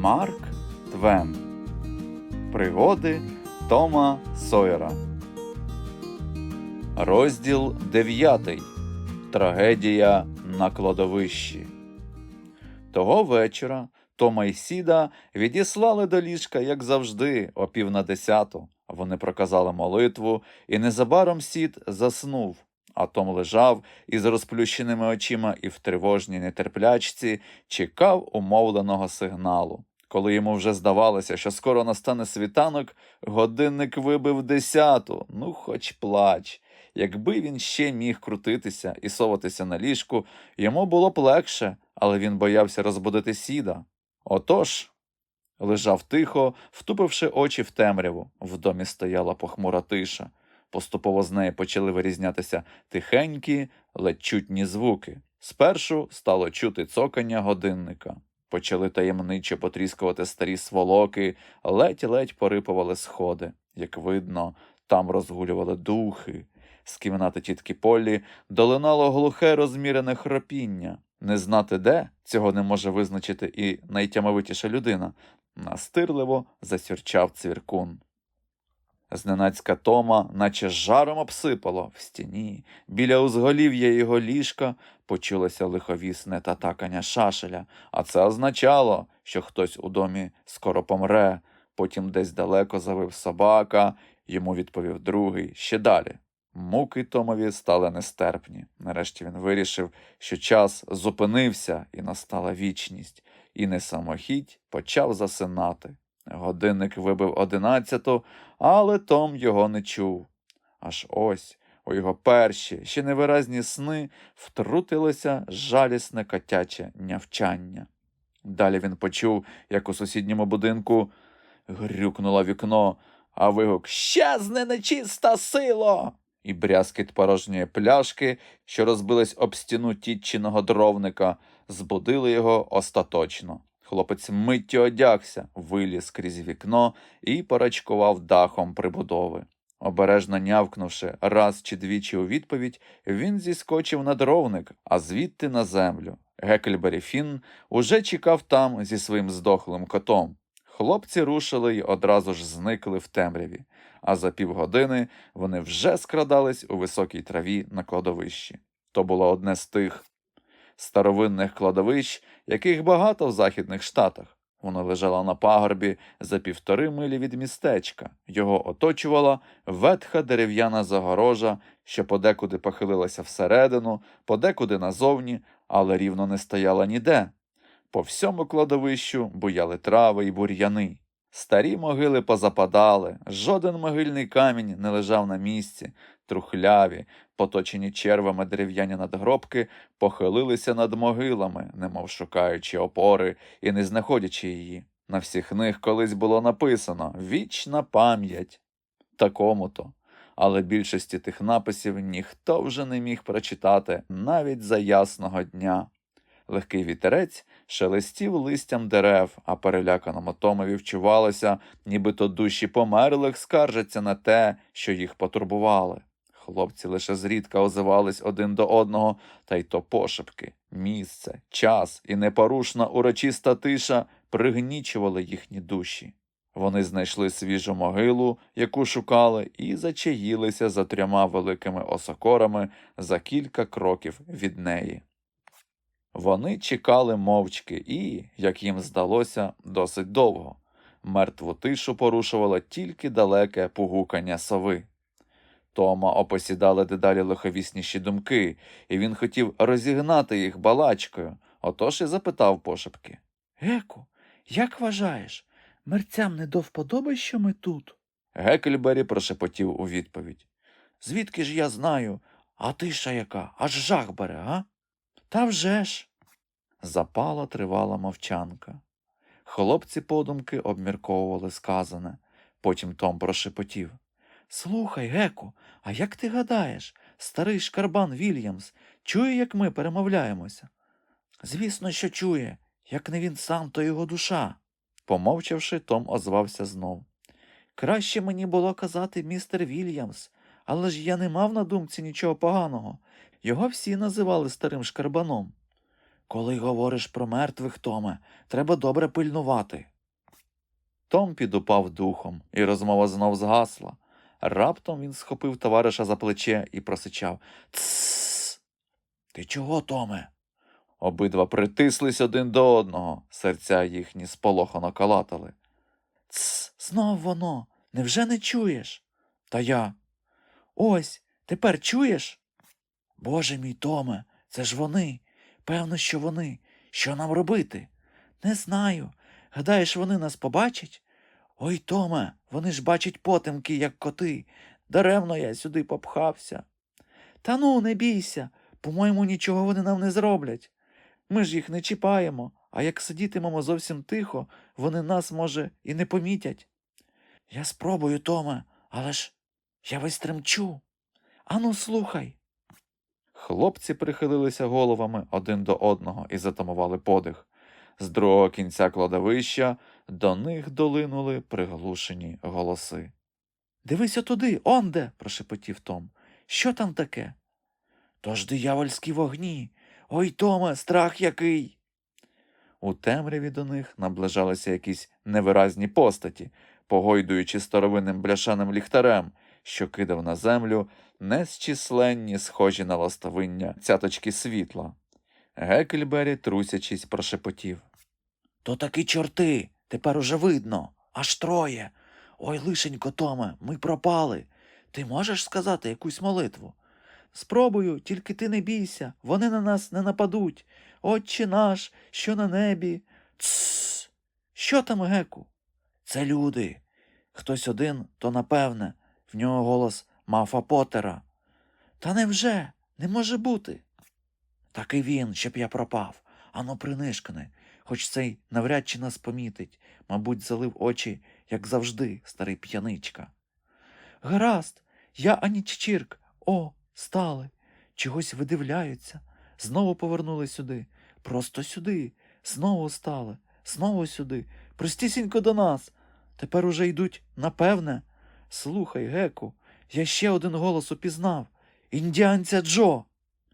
Марк Твен Пригоди Тома Сойера. Розділ 9. Трагедія на кладовищі. Того вечора Тома і Сіда відіслали до ліжка, як завжди, о пів на десяту. Вони проказали молитву, і незабаром сід заснув. А Том лежав із розплющеними очима і в тривожній нетерплячці чекав умовленого сигналу. Коли йому вже здавалося, що скоро настане світанок, годинник вибив десяту, ну хоч плач. Якби він ще міг крутитися і соватися на ліжку, йому було б легше, але він боявся розбудити сіда. Отож, лежав тихо, втупивши очі в темряву. В домі стояла похмура тиша. Поступово з неї почали вирізнятися тихенькі, ледь чутні звуки. Спершу стало чути цокання годинника. Почали таємниче потріскувати старі сволоки, ледь-ледь порипували сходи. Як видно, там розгулювали духи. З кімнати тітки Полі долинало глухе розмірене хропіння. Не знати де, цього не може визначити і найтямовитіша людина. Настирливо засюрчав цвіркун. Зненацька Тома, наче жаром обсипало в стіні. Біля узголів'я його ліжка почулося лиховісне татакання шашеля, а це означало, що хтось у домі скоро помре. Потім десь далеко завив собака, йому відповів другий, ще далі. Муки Томові стали нестерпні. Нарешті він вирішив, що час зупинився і настала вічність, і не самохідь почав засинати. Годинник вибив одинадцяту, але Том його не чув. Аж ось у його перші, ще невиразні сни втрутилося жалісне котяче нявчання. Далі він почув, як у сусідньому будинку грюкнуло вікно, а вигук Щезне нечиста сило! І брязкіт порожньої пляшки, що розбилась об стіну тітчиного дровника, збудили його остаточно. Хлопець миттю одягся, виліз крізь вікно і порачкував дахом прибудови. Обережно нявкнувши раз чи двічі у відповідь, він зіскочив на дровник, а звідти на землю. Гекельбері Фінн уже чекав там зі своїм здохлим котом. Хлопці рушили й одразу ж зникли в темряві, а за півгодини вони вже скрадались у високій траві на кладовищі. То було одне з тих старовинних кладовищ, яких багато в західних штатах. Воно лежало на пагорбі за півтори милі від містечка. Його оточувала ветха дерев'яна загорожа, що подекуди похилилася всередину, подекуди назовні, але рівно не стояла ніде. По всьому кладовищу буяли трави й бур'яни. Старі могили позападали, жоден могильний камінь не лежав на місці, трухляві, поточені червами дерев'яні надгробки, похилилися над могилами, немов шукаючи опори і не знаходячи її. На всіх них колись було написано Вічна пам'ять такому-то. Але більшості тих написів ніхто вже не міг прочитати навіть за ясного дня. Легкий вітерець шелестів листям дерев, а переляканому Томові вчувалося, нібито душі померлих скаржаться на те, що їх потурбували. Хлопці лише зрідка озивались один до одного, та й то пошепки. Місце, час і непорушна урочиста тиша пригнічували їхні душі. Вони знайшли свіжу могилу, яку шукали, і зачаїлися за трьома великими осокорами за кілька кроків від неї. Вони чекали мовчки і, як їм здалося, досить довго. Мертву тишу порушувало тільки далеке пугукання сови. Тома опосідали дедалі лиховісніші думки, і він хотів розігнати їх балачкою, отож і запитав пошепки. Геку, як вважаєш, мерцям не до вподоби, що ми тут? Гекельбері прошепотів у відповідь. Звідки ж я знаю? А тиша яка, аж жах бере, а? Та вже ж. Запала тривала мовчанка. Хлопці подумки обмірковували сказане. Потім Том прошепотів. Слухай, Геку, а як ти гадаєш, старий шкарбан Вільямс чує, як ми перемовляємося? Звісно, що чує, як не він сам, то його душа. Помовчавши, Том озвався знов. Краще мені було казати містер Вільямс, але ж я не мав на думці нічого поганого. Його всі називали старим шкарбаном. Коли говориш про мертвих, Томе, треба добре пильнувати. Том підупав духом, і розмова знов згасла. Раптом він схопив товариша за плече і просичав Тссс. Ти чого, Томе? Обидва притислись один до одного, серця їхні сполохано калатали. Тс, знов воно. Невже не чуєш? Та я. Ось, тепер чуєш? Боже мій Томе, це ж вони. Певно, що вони. Що нам робити? Не знаю. Гадаєш, вони нас побачать? Ой, Томе, вони ж бачать потемки, як коти. Даремно я сюди попхався. Та ну, не бійся. По-моєму, нічого вони нам не зроблять. Ми ж їх не чіпаємо, а як сидітимемо зовсім тихо, вони нас, може, і не помітять. Я спробую, Томе, але ж я весь тремчу. Ану, слухай. Хлопці прихилилися головами один до одного і затамували подих. З другого кінця кладовища до них долинули приглушені голоси. Дивись отуди, онде, прошепотів Том. Що там таке? То ж диявольські вогні. Ой, Томе, страх який. У темряві до них наближалися якісь невиразні постаті, погойдуючи старовинним бляшаним ліхтарем, що кидав на землю незчисленні, схожі на ластовиння цяточки світла. Гекельбері, трусячись, прошепотів. То таки чорти, тепер уже видно, аж троє. Ой, лишенько, Томе, ми пропали. Ти можеш сказати якусь молитву? Спробую, тільки ти не бійся, вони на нас не нападуть. Отче наш, що на небі. Тсс. Що там, Геку? Це люди. Хтось один, то напевне, в нього голос Мафа Потера. Та невже? Не може бути. Так і він, щоб я пропав. Ану, принишкни, хоч цей навряд чи нас помітить, мабуть, залив очі, як завжди, старий п'яничка. Гаразд, я ані Чичірк. О, стали. Чогось видивляються. Знову повернули сюди. Просто сюди. Знову стали. Знову сюди. Простісінько до нас. Тепер уже йдуть напевне. Слухай, Геку, я ще один голос упізнав. Індіанця Джо.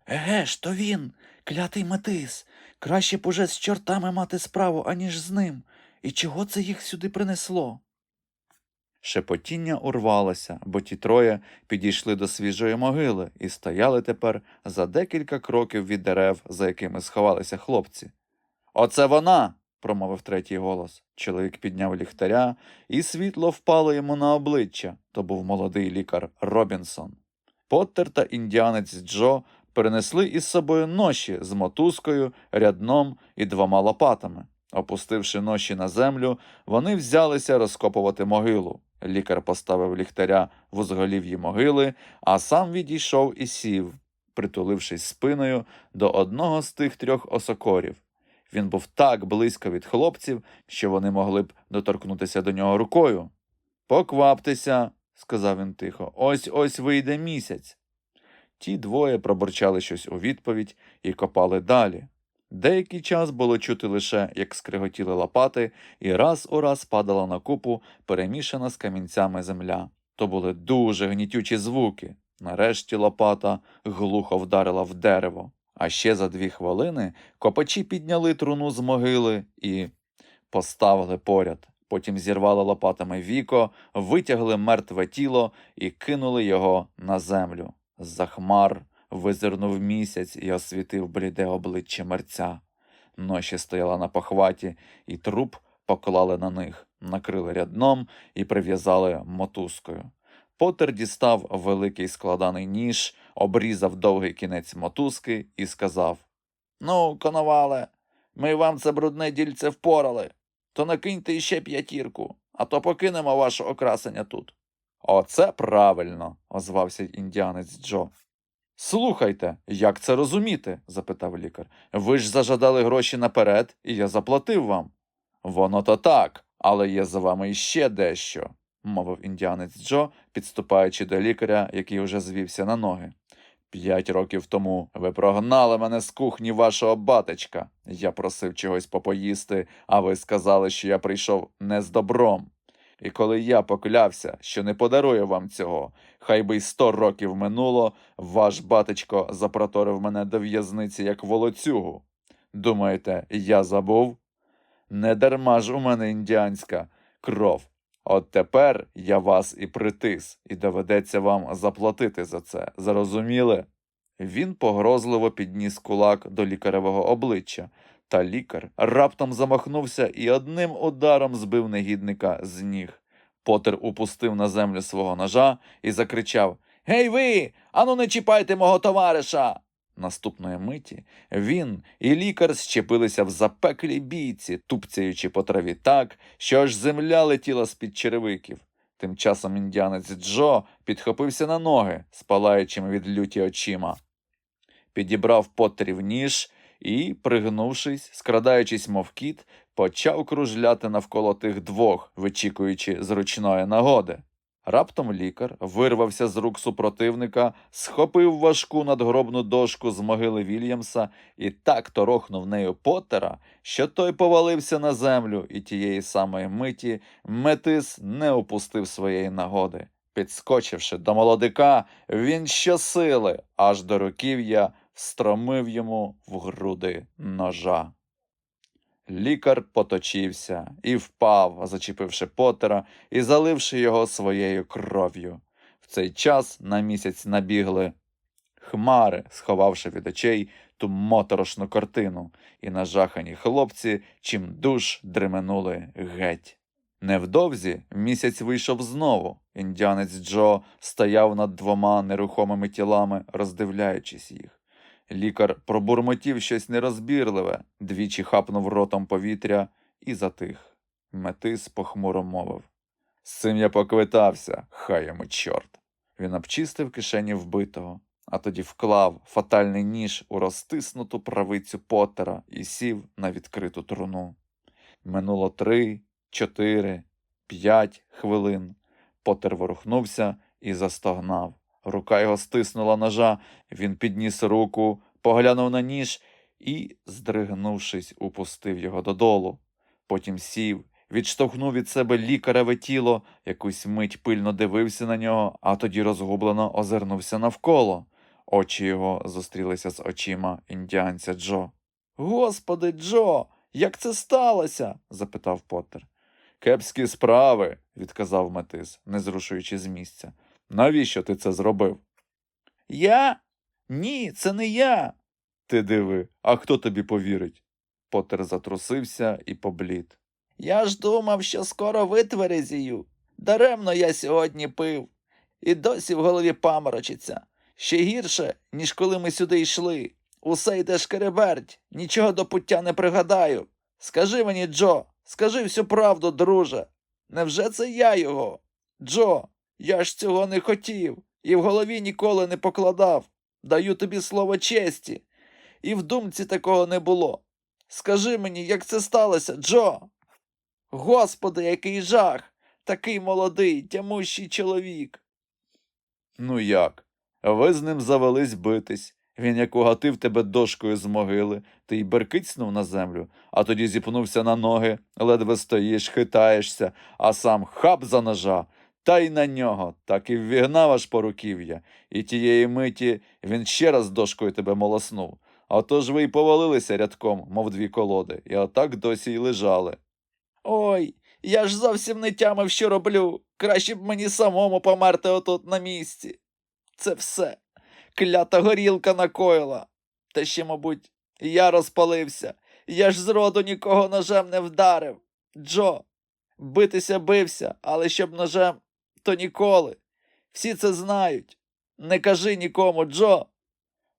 Еге ж, то він, клятий метис. Краще б уже з чортами мати справу, аніж з ним. І чого це їх сюди принесло? Шепотіння урвалося, бо ті троє підійшли до свіжої могили і стояли тепер за декілька кроків від дерев, за якими сховалися хлопці. Оце вона. промовив третій голос. Чоловік підняв ліхтаря, і світло впало йому на обличчя. То був молодий лікар Робінсон. Поттер та індіанець Джо перенесли із собою ноші з мотузкою, рядном і двома лопатами. Опустивши ноші на землю, вони взялися розкопувати могилу. Лікар поставив ліхтаря в узголів'ї могили, а сам відійшов і сів, притулившись спиною до одного з тих трьох осокорів. Він був так близько від хлопців, що вони могли б доторкнутися до нього рукою. Покваптеся, сказав він тихо, ось ось вийде місяць. Ті двоє пробурчали щось у відповідь і копали далі. Деякий час було чути лише, як скриготіли лопати, і раз у раз падала на купу перемішана з камінцями земля. То були дуже гнітючі звуки. Нарешті лопата глухо вдарила в дерево. А ще за дві хвилини копачі підняли труну з могили і поставили поряд. Потім зірвали лопатами віко, витягли мертве тіло і кинули його на землю. З-за хмар визирнув місяць і освітив бліде обличчя мерця. Ноші стояла на похваті, і труп поклали на них, накрили рядном і прив'язали мотузкою. Потер дістав великий складаний ніж, обрізав довгий кінець мотузки і сказав Ну, коновале, ми вам це брудне дільце впорали. То накиньте іще п'ятірку, а то покинемо ваше окрасення тут. Оце правильно, озвався індіанець Джо. Слухайте, як це розуміти? запитав лікар. Ви ж зажадали гроші наперед, і я заплатив вам. Воно то так, але є за вами іще дещо, мовив індіанець Джо, підступаючи до лікаря, який уже звівся на ноги. П'ять років тому ви прогнали мене з кухні вашого батечка. Я просив чогось попоїсти, а ви сказали, що я прийшов не з добром. І коли я поклявся, що не подарую вам цього, хай би й сто років минуло, ваш батечко запроторив мене до в'язниці як волоцюгу. Думаєте, я забув? Не дарма ж у мене індіанська кров. От тепер я вас і притис, і доведеться вам заплатити за це. Зрозуміли? Він погрозливо підніс кулак до лікаревого обличчя, та лікар раптом замахнувся і одним ударом збив негідника з ніг. Потер упустив на землю свого ножа і закричав Гей ви! Ану не чіпайте мого товариша! Наступної миті він і лікар щепилися в запеклій бійці, тупцяючи по траві так, що аж земля летіла з-під черевиків. Тим часом індіанець Джо підхопився на ноги, спалаючими від люті очима. Підібрав Поттерів ніж і, пригнувшись, скрадаючись, мов кіт, почав кружляти навколо тих двох, вичікуючи зручної нагоди. Раптом лікар вирвався з рук супротивника, схопив важку надгробну дошку з могили Вільямса і так торохнув нею Поттера, що той повалився на землю, і тієї самої миті метис не упустив своєї нагоди. Підскочивши до молодика, він щосили, аж до руків'я, встромив йому в груди ножа. Лікар поточився і впав, зачепивши Поттера і заливши його своєю кров'ю. В цей час на місяць набігли хмари, сховавши від очей ту моторошну картину, і нажахані хлопці чим душ дременули геть. Невдовзі місяць вийшов знову. Індіанець Джо стояв над двома нерухомими тілами, роздивляючись їх. Лікар пробурмотів щось нерозбірливе, двічі хапнув ротом повітря і затих. Метис похмуро мовив. З цим я поквитався, хай йому чорт. Він обчистив кишені вбитого, а тоді вклав фатальний ніж у розтиснуту правицю Поттера і сів на відкриту труну. Минуло три, чотири, п'ять хвилин. Поттер ворухнувся і застогнав. Рука його стиснула ножа, він підніс руку, поглянув на ніж і, здригнувшись, упустив його додолу. Потім сів, відштовхнув від себе лікареве тіло, якусь мить пильно дивився на нього, а тоді розгублено озирнувся навколо. Очі його зустрілися з очима індіанця Джо. Господи, Джо, як це сталося? запитав Поттер. Кепські справи, відказав Метис, не зрушуючи з місця. Навіщо ти це зробив? Я? Ні, це не я. Ти диви, а хто тобі повірить? Поттер затрусився і поблід. Я ж думав, що скоро витверезію. Даремно я сьогодні пив. І досі в голові паморочиться. Ще гірше, ніж коли ми сюди йшли. Усе йде шкереберть, нічого до пуття не пригадаю. Скажи мені, Джо, скажи всю правду, друже. Невже це я його? Джо, я ж цього не хотів і в голові ніколи не покладав. Даю тобі слово честі. І в думці такого не було. Скажи мені, як це сталося, Джо? Господи, який жах! Такий молодий, тямущий чоловік. Ну як? Ви з ним завелись битись. Він як угатив тебе дошкою з могили, ти й беркицнув на землю, а тоді зіпнувся на ноги, ледве стоїш, хитаєшся, а сам хап за ножа, та й на нього, так і ввігнав аж по руків'я, і тієї миті він ще раз дошкою тебе молоснув. А тож ви й повалилися рядком, мов дві колоди, і отак досі й лежали. Ой, я ж зовсім не тямив, що роблю. Краще б мені самому померти отут на місці. Це все. Клята горілка накоїла. Та ще, мабуть, я розпалився. Я ж зроду нікого ножем не вдарив. Джо, битися бився, але щоб ножем, то ніколи. Всі це знають. Не кажи нікому, Джо.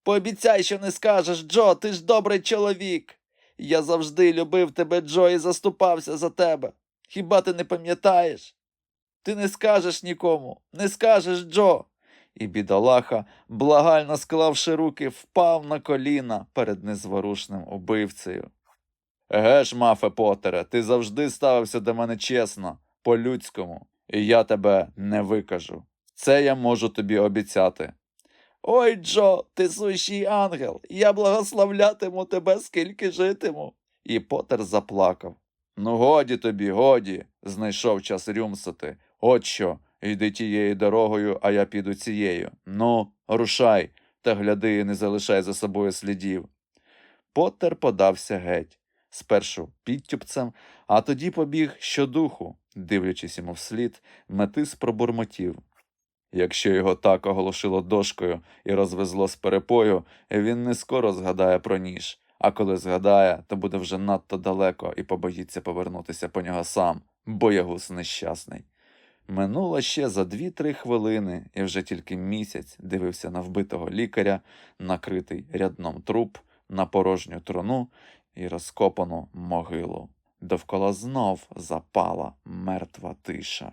Пообіцяй, що не скажеш, Джо, ти ж добрий чоловік. Я завжди любив тебе, Джо, і заступався за тебе. Хіба ти не пам'ятаєш? Ти не скажеш нікому, не скажеш, Джо. І бідолаха, благально склавши руки, впав на коліна перед незворушним убивцею. Еге ж, мафе Потере, ти завжди ставився до мене чесно, по-людському, і я тебе не викажу. Це я можу тобі обіцяти. Ой, Джо, ти сущий ангел, я благословлятиму тебе, скільки житиму. І Потер заплакав. Ну, годі тобі, годі, знайшов час рюмсати. От що, йди тією дорогою, а я піду цією. Ну, рушай, та гляди не залишай за собою слідів. Поттер подався геть, спершу підтюпцем, а тоді побіг щодуху, дивлячись йому вслід, метис пробурмотів. Якщо його так оголошило дошкою і розвезло з перепою, він не скоро згадає про ніж, а коли згадає, то буде вже надто далеко і побоїться повернутися по нього сам, боягуз нещасний. Минуло ще за дві-три хвилини, і вже тільки місяць дивився на вбитого лікаря, накритий рядном труп, на порожню труну і розкопану могилу. Довкола знов запала мертва тиша.